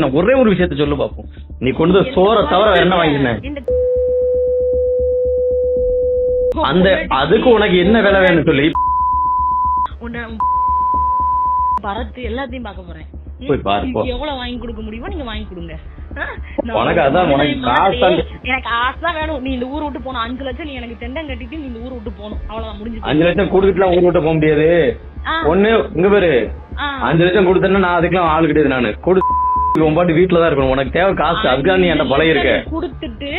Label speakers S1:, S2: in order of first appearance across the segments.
S1: நான் ஒரே ஒரு விஷயத்த சொல்லு பாப்போம். நீ கொண்டு சோற தவிர வேற என்ன வாங்கினேன் அந்த அதுக்கு உனக்கு என்ன வேலை வேணும்னு சொல்லி.
S2: பரத்து எல்லாத்தையும் பார்க்க போறேன்?
S1: போய் பாரு,
S2: எவ்வளவு வாங்கி கொடுக்க முடியுமோ நீங்க வாங்கி கொடுங்க.
S1: உனக்கு அதான், உனக்கு காசு
S2: எனக்கு தான் வேணும். நீ இந்த ஊர் விட்டு போகணும் அஞ்சு லட்சம் நீ எனக்கு தெண்டம் கட்டிட்டு நீ இந்த ஊர் விட்டு போகணும். அவ்வளவுதான் முடிஞ்சு
S1: அஞ்சு லட்சம் கொடுத்துட்டுலாம் ஊர் விட்டு போக முடியாது. ஒண்ணு இங்க பாரு. அஞ்சு லட்சம் கொடுத்தேன்னா நான் அதுக்கெல்லாம் ஆள் கிடையாது நானு. கொடு. உன் பாட்டு வீட்டுல தான் இருக்கணும். உனக்கு தேவை காசு. அதுக்காக நீ என்கிட்ட பழகி இருக்க
S2: கொடுத்துட்டு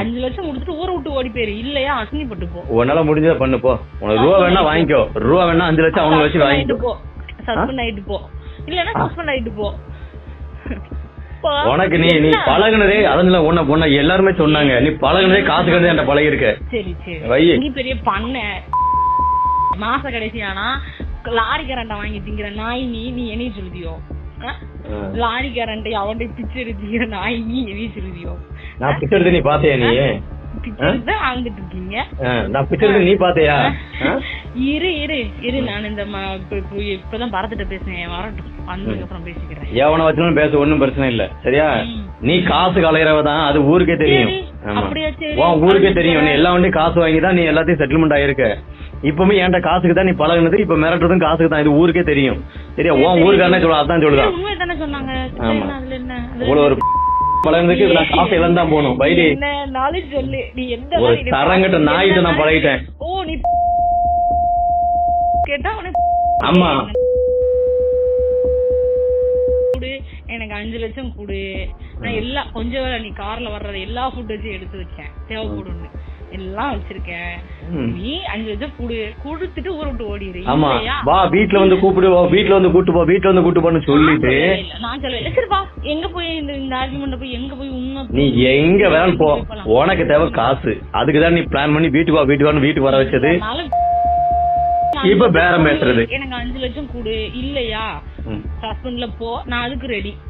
S2: அஞ்சு லட்சம் கொடுத்துட்டு ஊரை விட்டு ஓடி போயிரு. இல்லையா அசினிப்பட்டு போ.
S1: உன்னால முடிஞ்சதை பண்ணு போ. உனக்கு ரூபா வேணா வாங்கிக்கோ. ரூபா வேணா அஞ்சு லட்சம் அவங்க வச்சு வாங்கிக்கோ.
S2: போ. சஸ்பெண்ட் ஆயிட்டு போ. இல்லன்னா சஸ்பெண்ட் ஆயிட்டு போ.
S1: உனக்கு நீ நீ
S2: என்ன?
S1: பழகுனதே அதனால உன்ன பொண்ண எல்லாருமே சொன்னாங்க. நீ பழகுனதே காசுக்கு வந்து என்கிட்ட பழகி இருக்க
S2: சரி. சரி. நீ பெரிய பண்ண. மாச கடைசி ஆனா லாரி கரண்ட வாங்கி திங்கிற நாய் நீ நீ என்னைய சொல்லுதியோ? லாரி கரண்டை அவன்கிட்ட பிச்சை எடுத்துக்கிற நாய் நீ சொல்லுதியோ
S1: நான் பிச்சை எடுத்து நீ பாத்தியா நீ?
S2: வாழ்ந்துட்டு இருக்கீங்க.
S1: நான் பிச்சை எடுத்து நீ பாத்தியா?
S2: இரு இரு இரு. நான் இந்த இப்பதான் பரத்திட்ட பேசுனேன். வரட்டும். வந்ததுக்கு அப்புறம் பேசிக்கிறேன்.
S1: எவனை வச்சாலும் பேச ஒண்ணும் பிரச்சனை இல்ல. சரியா. நீ காசு கலையறவ தான் அது ஊருக்கே தெரியும். ஊருக்கே தெரியும். நீ எல்லா வண்டியும் காசு வாங்கி தான் நீ எல்லாத்தையும் செட்டில்மெண்ட் ஆயிருக்க. இப்பவுமே என்கிட்ட காசுக்கு தான் நீ பழகுனது இப்ப மிரட்டுறதும் காசுக்கு தான். இது ஊருக்கே தெரியும். சரியா? உன் ஊருக்காரனே சொல்ல அதான் சொல்லுதான் ஆமா. இவ்வளவு ஒரு பழகுனதுக்கு இதுல காசு இழந்தான் போகணும்.
S2: எந்த
S1: ஒரு தரங்கட்ட நாயிட்ட நான் பழகிட்டேன்.
S2: ஓ நீ கேட்டா உனக்கு
S1: ஆமா.
S2: கொடு. எனக்கு அஞ்சு லட்சம் கொடு. நான் எல்லாம் கொஞ்சம் வேலை நீ கார்ல வர்றது எல்லா ஃபுட்டேஜும் எடுத்து வச்சேன். தேவைப்படும்னு. எல்லாம் வச்சிருக்கேன். நீ அஞ்சு லட்சம் கொடு கொடுத்துட்டு ஊரை விட்டு ஓடிடு.
S1: ஆமா? வா வீட்ல வந்து கூப்பிடு வா, வீட்ல வந்து கூட்டு போ வீட்ல வந்து கூட்டு போன்னு சொல்லிட்டு.
S2: நான் சொல்லல சரி வா. எங்க போய் இந்த இந்த ஆர்குமெண்ட் போய் எங்க போய் உண்மை
S1: நீ எங்க வேணாலும் போ. உனக்கு தேவை காசு. அதுக்கு தான் நீ பிளான் பண்ணி வீட்டுக்கு வா வீட்டுக்கு வான்னு வீட்டுக்கு வர வச்சது. இப்ப பேரம் பேசுறது.
S2: எனக்கு அஞ்சு லட்சம் கொடு. இல்லையா. ஹஸ்பண்ட்ல போ. நான் அதுக்கு ரெடி